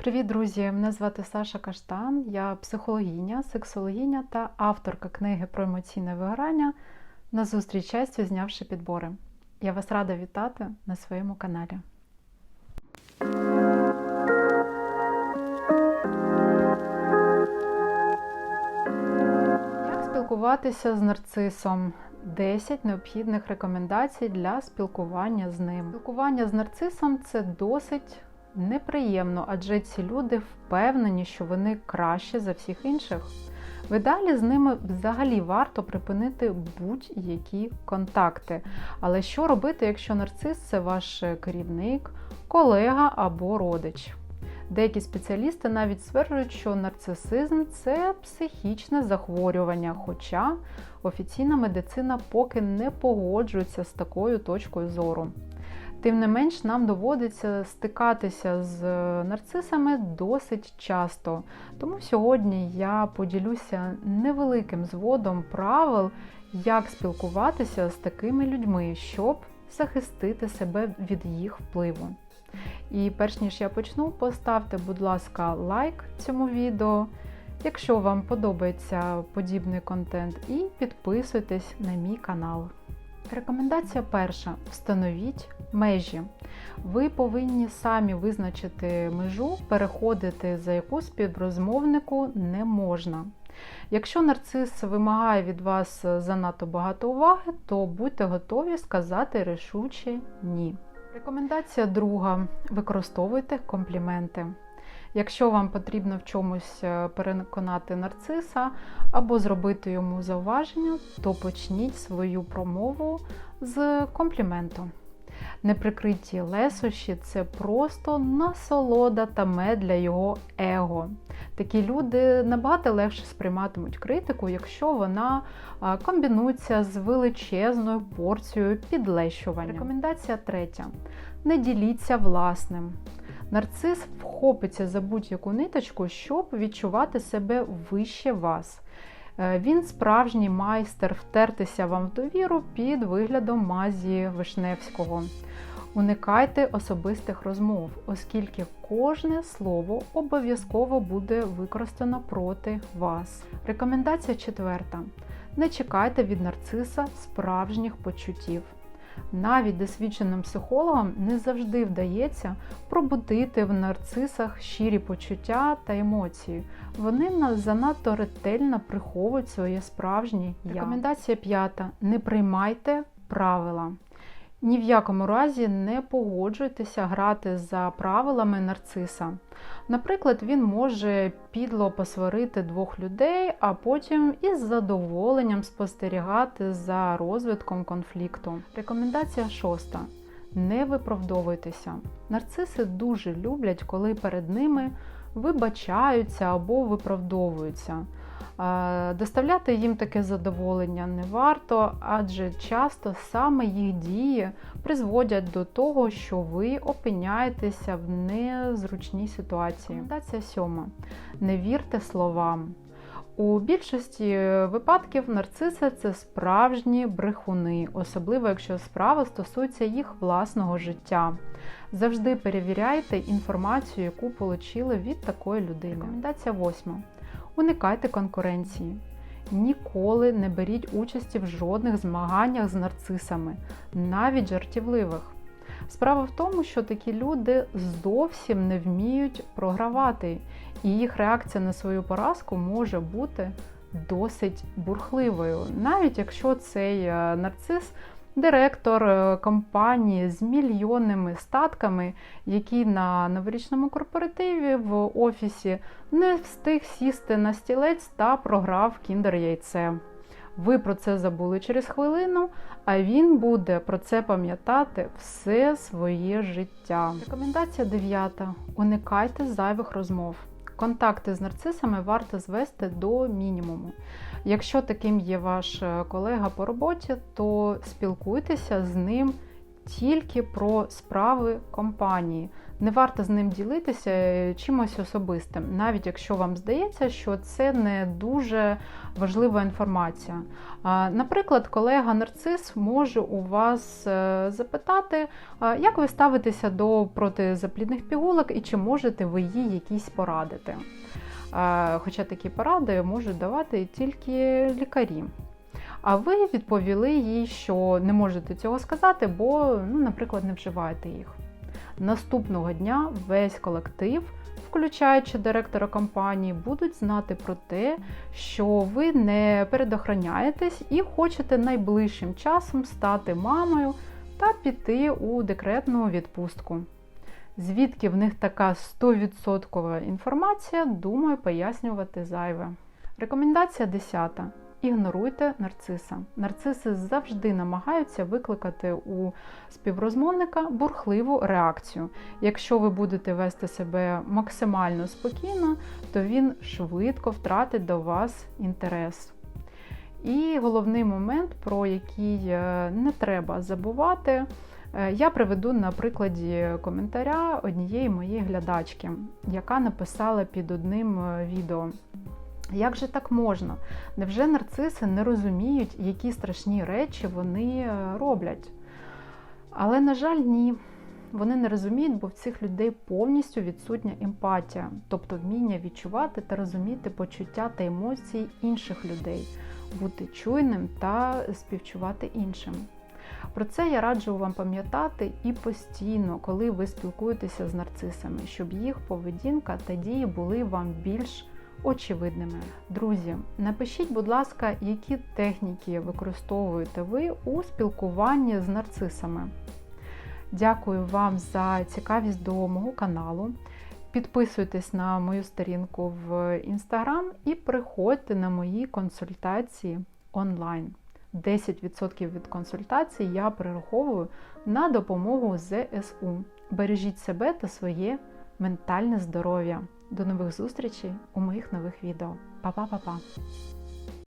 Привіт, друзі! Мене звати Саша Каштан, я психологиня, сексологиня та авторка книги про емоційне вигорання на зустріч щастю, знявши підбори. Я вас рада вітати на своєму каналі. Як спілкуватися з нарцисом? 10 необхідних рекомендацій для спілкування з ним. Спілкування з нарцисом це досить неприємно, адже ці люди впевнені, що вони кращі за всіх інших. В ідеалі з ними взагалі варто припинити будь-які контакти. Але що робити, якщо нарцис це ваш керівник, колега або родич? Деякі спеціалісти навіть стверджують, що нарцисизм це психічне захворювання, хоча офіційна медицина поки не погоджується з такою точкою зору. Тим не менш, нам доводиться стикатися з нарцисами досить часто. Тому сьогодні я поділюся невеликим зводом правил, як спілкуватися з такими людьми, щоб захистити себе від їх впливу. І перш ніж я почну, поставте, будь ласка, лайк цьому відео, якщо вам подобається подібний контент, і підписуйтесь на мій канал. Рекомендація перша: встановіть межі. Ви повинні самі визначити межу, переходити за яку співрозмовнику не можна. Якщо нарцис вимагає від вас занадто багато уваги, то будьте готові сказати рішуче ні. Рекомендація друга: використовуйте компліменти. Якщо вам потрібно в чомусь переконати нарциса або зробити йому зауваження, то почніть свою промову з компліменту. Неприкриті лесощі це просто насолода та мед для його его. Такі люди набагато легше сприйматимуть критику, якщо вона комбінується з величезною порцією підлещування. Рекомендація третя: не діліться власним. Нарцис вхопиться за будь-яку ниточку, щоб відчувати себе вище вас. Він справжній майстер втертися вам в довіру під виглядом мазі Вишневського. Уникайте особистих розмов, оскільки кожне слово обов'язково буде використано проти вас. Рекомендація четверта: не чекайте від нарциса справжніх почуттів. Навіть досвідченим психологам не завжди вдається пробудити в нарцисах щирі почуття та емоції. Вони занадто ретельно приховують своє справжнє я. Рекомендація п'ята: не приймайте правила. Ні в якому разі не погоджуйтеся грати за правилами нарциса. Наприклад, він може підло посварити двох людей, а потім із задоволенням спостерігати за розвитком конфлікту. Рекомендація шоста: не виправдовуйтеся. Нарциси дуже люблять, коли перед ними вибачаються або виправдовуються. Доставляти їм таке задоволення не варто, адже часто саме їх дії призводять до того, що ви опиняєтеся в незручній ситуації. Рекомендація сьома. Не вірте словам. У більшості випадків нарциси це справжні брехуни, особливо якщо справа стосується їх власного життя. Завжди перевіряйте інформацію, яку отримали від такої людини. Рекомендація восьма. Уникайте конкуренції. Ніколи не беріть участі в жодних змаганнях з нарцисами, навіть жартівливих. Справа в тому, що такі люди зовсім не вміють програвати, і їх реакція на свою поразку може бути досить бурхливою, навіть якщо цей нарцис директор е, компанії з мільйонними статками, який на новорічному корпоративі в офісі не встиг сісти на стілець та програв кіндер яйце. Ви про це забули через хвилину, а він буде про це пам'ятати все своє життя. Рекомендація дев'ята: уникайте зайвих розмов. Контакти з нарцисами варто звести до мінімуму. Якщо таким є ваш е, колега по роботі, то спілкуйтеся з ним тільки про справи компанії. Не варто з ним ділитися е, чимось особистим, навіть якщо вам здається, що це не дуже важлива інформація. Наприклад, колега нарцис може у вас е, запитати, як ви ставитеся до протизаплідних пігулок і чи можете ви їй якісь порадити. Хоча такі поради можуть давати тільки лікарі. А ви відповіли їй, що не можете цього сказати, бо, ну, наприклад, не вживаєте їх. Наступного дня весь колектив, включаючи директора компанії, будуть знати про те, що ви не передохраняєтесь і хочете найближчим часом стати мамою та піти у декретну відпустку. Звідки в них така 100% інформація, думаю, пояснювати зайве. Рекомендація 10. Ігноруйте нарциса. Нарциси завжди намагаються викликати у співрозмовника бурхливу реакцію. Якщо ви будете вести себе максимально спокійно, то він швидко втратить до вас інтерес. І головний момент, про який е, не треба забувати, е, я приведу на прикладі коментаря однієї моєї глядачки, яка написала під одним е, відео. Як же так можна? Невже нарциси не розуміють, які страшні речі вони роблять? Але, на жаль, ні. Вони не розуміють, бо в цих людей повністю відсутня емпатія, тобто вміння відчувати та розуміти почуття та емоції інших людей, бути чуйним та співчувати іншим. Про це я раджу вам пам'ятати і постійно, коли ви спілкуєтеся з нарцисами, щоб їх поведінка та дії були вам більш очевидними. Друзі, напишіть, будь ласка, які техніки використовуєте ви у спілкуванні з нарцисами. Дякую вам за цікавість до мого каналу. Підписуйтесь на мою сторінку в інстаграм і приходьте на мої консультації онлайн. 10% від консультацій я перераховую на допомогу ЗСУ. Бережіть себе та своє ментальне здоров'я. До нових зустрічей у моїх нових відео. Па-па-па-па!